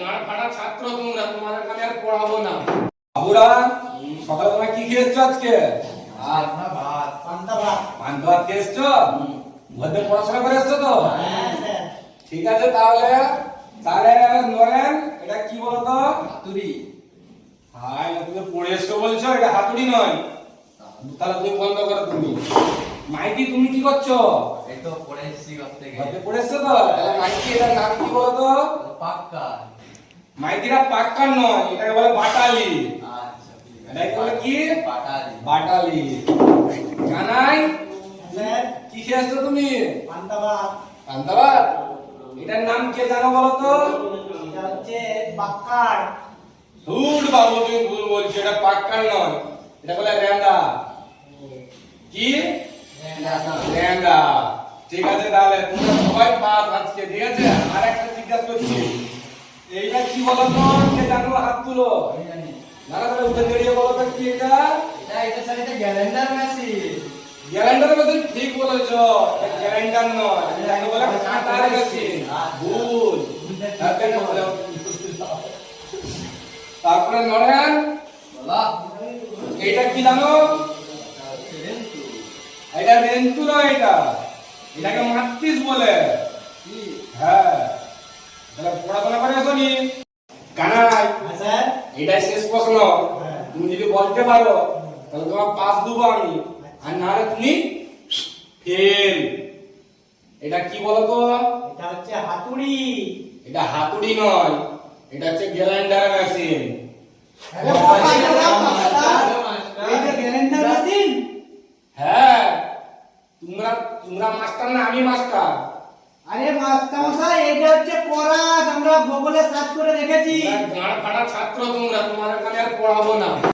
গাঁড় ফাটা ছাত্র তোমরা তোমাদের আমি আর পড়াবো না। বাবুরা সকালে তোমরা কি খেয়েছো আজকে? আর পান্তা ভাত। খেয়েছো? মধ্যে পড়াশোনা করে এসছো তো? ঠিক আছে তাহলে তাহলে নরেন এটা কি বলতো? হাতুড়ি। হাই তুমি পড়ে এসছো বলছো এটা হাতুড়ি নয়। তাহলে তুমি বন্ধ করো তুমি। মাইতি তুমি কি করছ? এই তো পড়ে এসেছি ঘর থেকে পড়ে এসছো তো? তাহলে মাইতি এটার নাম কি বলতো? পাক্কা। মাইতিরা পাক্কা নয় এটাকে বলে বাটালি। আচ্ছা এটাকে বলে কি? পাটালি বাটালি। জানাই কি খেয়েছো তুমি? পান্তাভাত এটার নাম কে জানো বলো তো? ধুর বাবু তুমি ভুল বলছো এটা পাক্কার নয় এটা বলে কি? ঠিক আছে তাহলে তোমরা সবাই পাস আজকে ঠিক আছে? আর একটা জিজ্ঞাসা করছি এইটা কি বলো তো? কে জানো হাত তুলো। না না তাহলে উঠে দাঁড়িয়ে বলো তো কি এটা? এটা এটা স্যার এটা গ্যালেন্ডার মেশিন। গ্যারান্ডার মেশিন ঠিক বলেছ। এটা গ্যারান্ডার নয়। এটাকে বলে কাঁটার মেশিন। ভুল। তারপরে বলে তারপরে নরেন বলা। এইটা কি জানো? এটা রেন্টু। নয় এটা। এটাকে মাতৃস বলে। হ্যাঁ। তাহলে পড়াশোনা করে আসো নি কানাই এটাই শেষ প্রশ্ন। তুমি যদি বলতে পারো তাহলে তোমার পাস দেবো আমি। আর না হলে তুমি ফেল। এটা কি বলো তো এটা হাতুড়ি নয় এটা হচ্ছে গ্যালান্ডার মেশিন? হ্যাঁ তোমরা তোমরা মাস্টার না আমি মাস্টার? আরে মাস্টারমশাই, এটা হচ্ছে পড়া আমরা গুগলে সার্চ করে দেখেছি। আর ছাত্র তোমরা তোমাদের কানে আর পড়াবো না।